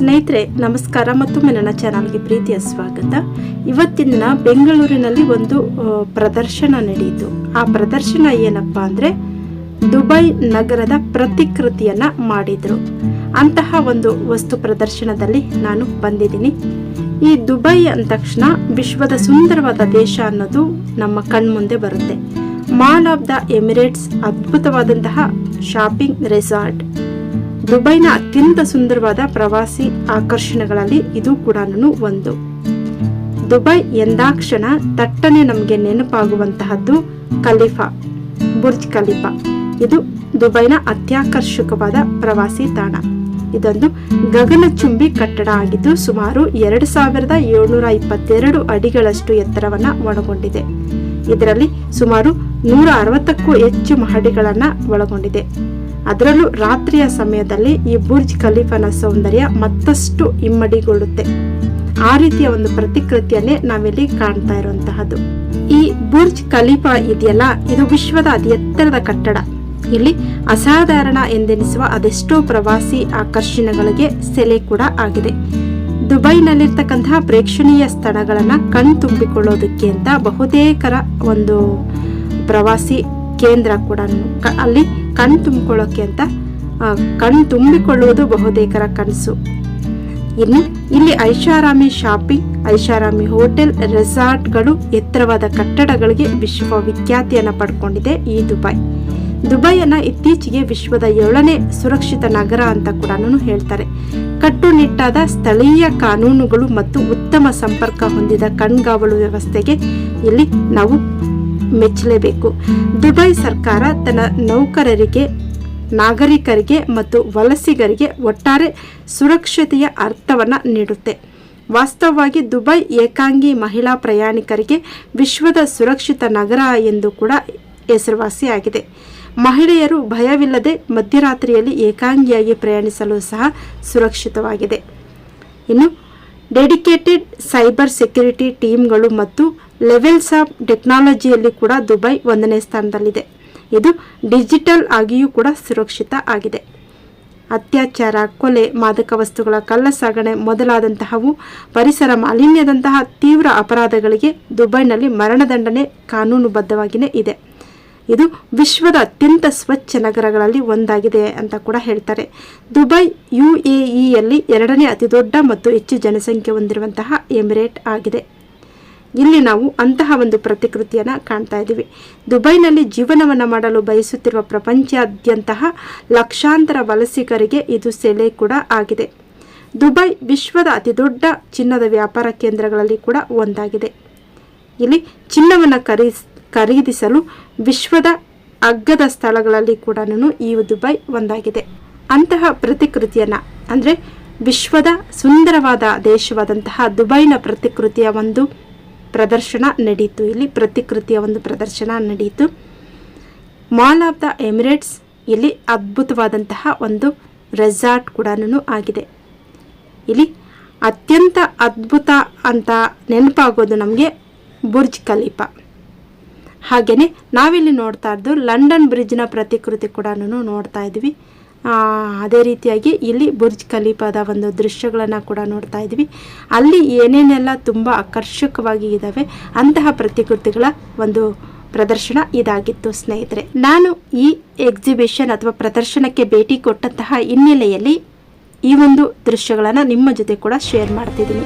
ಸ್ನೇಹಿತರೆ, ನಮಸ್ಕಾರ ಮತ್ತೊಮ್ಮೆ ನನ್ನ ಚಾನಲ್ಗೆ ಪ್ರೀತಿಯ ಸ್ವಾಗತ. ಇವತ್ತಿನ ಬೆಂಗಳೂರಿನಲ್ಲಿ ಒಂದು ಪ್ರದರ್ಶನ ನಡೆಯಿತು. ಆ ಪ್ರದರ್ಶನ ಏನಪ್ಪ ಅಂದರೆ, ದುಬೈ ನಗರದ ಪ್ರತಿಕೃತಿಯನ್ನು ಮಾಡಿದ್ರು. ಅಂತಹ ಒಂದು ವಸ್ತು ಪ್ರದರ್ಶನದಲ್ಲಿ ನಾನು ಬಂದಿದ್ದೀನಿ. ಈ ದುಬೈ ಅಂದ ತಕ್ಷಣ ವಿಶ್ವದ ಸುಂದರವಾದ ದೇಶ ಅನ್ನೋದು ನಮ್ಮ ಕಣ್ಮುಂದೆ ಬರುತ್ತೆ. ಮಾಲ್ ಆಫ್ ದ ಎಮಿರೇಟ್ಸ್ ಅದ್ಭುತವಾದಂತಹ ಶಾಪಿಂಗ್ ರೆಸಾರ್ಟ್. ದುಬೈನ ಅತ್ಯಂತ ಸುಂದರವಾದ ಪ್ರವಾಸಿ ಆಕರ್ಷಣೆಗಳಲ್ಲಿ ಇದು ಕೂಡ ಒಂದು. ದುಬೈ ಎಂದಾಕ್ಷಣ ತಟ್ಟನೆ ನಮಗೆ ನೆನಪಾಗುವಂತಹದ್ದು ಖಲೀಫಾ, ಬುರ್ಜ್ ಖಲೀಫಾ. ಇದು ದುಬೈನ ಅತ್ಯಾಕರ್ಷಕವಾದ ಪ್ರವಾಸಿ ತಾಣ. ಇದೊಂದು ಗಗನಚುಂಬಿ ಕಟ್ಟಡ ಆಗಿದ್ದು ಸುಮಾರು ಎರಡು ಸಾವಿರದ ಏಳ್ನೂರ ಇಪ್ಪತ್ತೆರಡು ಅಡಿಗಳಷ್ಟು ಎತ್ತರವನ್ನ ಒಳಗೊಂಡಿದೆ. ಇದರಲ್ಲಿ ಸುಮಾರು ನೂರ ಅರವತ್ತಕ್ಕೂ ಹೆಚ್ಚು ಮಹಡಿಗಳನ್ನು ಒಳಗೊಂಡಿದೆ. ಅದರಲ್ಲೂ ರಾತ್ರಿಯ ಸಮಯದಲ್ಲಿ ಈ ಬುರ್ಜ್ ಖಲೀಫನ ಸೌಂದರ್ಯ ಮತ್ತಷ್ಟು ಇಮ್ಮಡಿಗೊಳ್ಳುತ್ತೆ. ಆ ರೀತಿಯ ಒಂದು ಪ್ರತಿಕೃತಿಯನ್ನೇ ನಾವಿಲ್ಲಿ ಕಾಣ್ತಾ ಇರುವಂತಹದ್ದು. ಈ ಬುರ್ಜ್ ಖಲೀಫಾ ಇದೆಯಲ್ಲ, ಇದು ವಿಶ್ವದ ಅತಿ ಎತ್ತರದ ಕಟ್ಟಡ. ಇಲ್ಲಿ ಅಸಾಧಾರಣ ಎಂದೆನಿಸುವ ಅದೆಷ್ಟೋ ಪ್ರವಾಸಿ ಆಕರ್ಷಣೆಗಳಿಗೆ ಸೆಲೆ ಕೂಡ ಆಗಿದೆ. ದುಬೈನಲ್ಲಿರ್ತಕ್ಕಂತಹ ಪ್ರೇಕ್ಷಣೀಯ ಸ್ಥಳಗಳನ್ನು ಕಣ್ ತುಂಬಿಕೊಳ್ಳೋದಕ್ಕೆ ಅಂತ ಬಹುತೇಕರ ಒಂದು ಪ್ರವಾಸಿ ಕೇಂದ್ರ ಕೂಡ ಅಲ್ಲಿ ಕಣ್ ತುಂಬಿಕೊಳ್ಳೋಕೆ ಅಂತ ಕಣ್ ತುಂಬಿಕೊಳ್ಳುವುದು ಬಹುತೇಕರ ಕನಸು. ಇನ್ನು, ಇಲ್ಲಿ ಐಷಾರಾಮಿ ಶಾಪಿಂಗ್, ಐಷಾರಾಮಿ ಹೋಟೆಲ್, ರೆಸಾರ್ಟ್ಗಳು, ಎತ್ತರವಾದ ಕಟ್ಟಡಗಳಿಗೆ ವಿಶ್ವವಿಖ್ಯಾತಿಯನ್ನು ಪಡ್ಕೊಂಡಿದೆ ಈ ದುಬೈ. ದುಬೈಯನ್ನು ಇತ್ತೀಚೆಗೆ ವಿಶ್ವದ ಏಳನೇ ಸುರಕ್ಷಿತ ನಗರ ಅಂತ ಕೂಡ ಹೇಳ್ತಾರೆ. ಕಟ್ಟುನಿಟ್ಟಾದ ಸ್ಥಳೀಯ ಕಾನೂನುಗಳು ಮತ್ತು ಉತ್ತಮ ಸಂಪರ್ಕ ಹೊಂದಿದ ಕಣ್ಗಾವಲು ವ್ಯವಸ್ಥೆಗೆ ಇಲ್ಲಿ ನಾವು ಮೆಚ್ಚಲೇಬೇಕು. ದುಬೈ ಸರ್ಕಾರ ತನ್ನ ನೌಕರರಿಗೆ, ನಾಗರಿಕರಿಗೆ ಮತ್ತು ವಲಸಿಗರಿಗೆ ಒಟ್ಟಾರೆ ಸುರಕ್ಷತೆಯ ಅರ್ಥವನ್ನು ನೀಡುತ್ತೆ. ವಾಸ್ತವವಾಗಿ ದುಬೈ ಏಕಾಂಗಿ ಮಹಿಳಾ ಪ್ರಯಾಣಿಕರಿಗೆ ವಿಶ್ವದ ಸುರಕ್ಷಿತ ನಗರ ಎಂದು ಕೂಡ ಹೆಸರುವಾಸಿಯಾಗಿದೆ ಮಹಿಳೆಯರು ಭಯವಿಲ್ಲದೆ ಮಧ್ಯರಾತ್ರಿಯಲ್ಲಿ ಏಕಾಂಗಿಯಾಗಿ ಪ್ರಯಾಣಿಸಲು ಸಹ ಸುರಕ್ಷಿತವಾಗಿದೆ. ಇನ್ನು, ಡೆಡಿಕೇಟೆಡ್ ಸೈಬರ್ ಸೆಕ್ಯುರಿಟಿ ಟೀಮ್ಗಳು ಮತ್ತು ಲೆವೆಲ್ಸ್ ಆಫ್ ಟೆಕ್ನಾಲಜಿಯಲ್ಲಿ ಕೂಡ ದುಬೈ ಒಂದನೇ ಸ್ಥಾನದಲ್ಲಿದೆ. ಇದು ಡಿಜಿಟಲ್ ಆಗಿಯೂ ಕೂಡ ಸುರಕ್ಷಿತ ಆಗಿದೆ. ಅತ್ಯಾಚಾರ, ಕೊಲೆ, ಮಾದಕ ವಸ್ತುಗಳ ಕಳ್ಳಸಾಗಣೆ ಮೊದಲಾದಂತಹವು ಪರಿಸರ ಮಾಲಿನ್ಯದಂತಹ ತೀವ್ರ ಅಪರಾಧಗಳಿಗೆ ದುಬೈನಲ್ಲಿ ಮರಣದಂಡನೆ ಕಾನೂನುಬದ್ಧವಾಗಿಯೇ ಇದೆ. ಇದು ವಿಶ್ವದ ಅತ್ಯಂತ ಸ್ವಚ್ಛ ನಗರಗಳಲ್ಲಿ ಒಂದಾಗಿದೆ ಅಂತ ಕೂಡ ಹೇಳ್ತಾರೆ. ದುಬೈ ಯು ಎ ಇಯಲ್ಲಿ ಎರಡನೇ ಅತಿದೊಡ್ಡ ಮತ್ತು ಹೆಚ್ಚು ಜನಸಂಖ್ಯೆ ಹೊಂದಿರುವಂತಹ ಎಮಿರೇಟ್ ಆಗಿದೆ. ಇಲ್ಲಿ ನಾವು ಅಂತಹ ಒಂದು ಪ್ರತಿಕೃತಿಯನ್ನು ಕಾಣ್ತಾ ಇದ್ದೀವಿ. ದುಬೈನಲ್ಲಿ ಜೀವನವನ್ನು ಮಾಡಲು ಬಯಸುತ್ತಿರುವ ಪ್ರಪಂಚಾದ್ಯಂತಹ ಲಕ್ಷಾಂತರ ವಲಸಿಗರಿಗೆ ಇದು ಸೆಲೆ ಕೂಡ ಆಗಿದೆ. ದುಬೈ ವಿಶ್ವದ ಅತಿದೊಡ್ಡ ಚಿನ್ನದ ವ್ಯಾಪಾರ ಕೇಂದ್ರಗಳಲ್ಲಿ ಕೂಡ ಒಂದಾಗಿದೆ. ಇಲ್ಲಿ ಚಿನ್ನವನ್ನು ಖರೀಸ್ ಖರೀದಿಸಲು ವಿಶ್ವದ ಅಗ್ಗದ ಸ್ಥಳಗಳಲ್ಲಿ ಕೂಡ ಈ ದುಬೈ ಒಂದಾಗಿದೆ. ಅಂತಹ ಪ್ರತಿಕೃತಿಯನ್ನು, ಅಂದರೆ ವಿಶ್ವದ ಸುಂದರವಾದ ದೇಶವಾದಂತಹ ದುಬೈನ ಪ್ರತಿಕೃತಿಯ ಒಂದು ಪ್ರದರ್ಶನ ನಡೆಯಿತು ಇಲ್ಲಿ ಪ್ರತಿಕೃತಿಯ ಒಂದು ಪ್ರದರ್ಶನ ನಡೆಯಿತು ಮಾಲ್ ಆಫ್ ದ ಎಮಿರೇಟ್ಸ್, ಇಲ್ಲಿ ಅದ್ಭುತವಾದಂತಹ ಒಂದು ರೆಸಾರ್ಟ್ ಕೂಡ ಆಗಿದೆ. ಇಲ್ಲಿ ಅತ್ಯಂತ ಅದ್ಭುತ ಅಂತ ನೆನಪಾಗೋದು ನಮಗೆ ಬುರ್ಜ್ ಖಲೀಫಾ. ಹಾಗೆಯೇ ನಾವಿಲ್ಲಿ ನೋಡ್ತಾ ಇದ್ದು ಲಂಡನ್ ಬ್ರಿಡ್ಜ್ನ ಪ್ರತಿಕೃತಿ ಕೂಡ ನೋಡ್ತಾ ಇದ್ವಿ. ಅದೇ ರೀತಿಯಾಗಿ ಇಲ್ಲಿ ಬುರ್ಜ್ ಖಲೀಫಾದ ಒಂದು ದೃಶ್ಯಗಳನ್ನು ಕೂಡ ನೋಡ್ತಾ ಇದ್ವಿ. ಅಲ್ಲಿ ಏನೇನೆಲ್ಲ ತುಂಬ ಆಕರ್ಷಕವಾಗಿ ಇದ್ದಾವೆ ಅಂತಹ ಪ್ರತಿಕೃತಿಗಳ ಒಂದು ಪ್ರದರ್ಶನ ಇದಾಗಿತ್ತು ಸ್ನೇಹಿತರೆ. ನಾನು ಈ ಎಕ್ಸಿಬಿಷನ್ ಅಥವಾ ಪ್ರದರ್ಶನಕ್ಕೆ ಭೇಟಿ ಕೊಟ್ಟಂತಹ ಹಿನ್ನೆಲೆಯಲ್ಲಿ ಈ ಒಂದು ದೃಶ್ಯಗಳನ್ನು ನಿಮ್ಮ ಜೊತೆ ಕೂಡ ಶೇರ್ ಮಾಡ್ತಿದ್ದೀನಿ.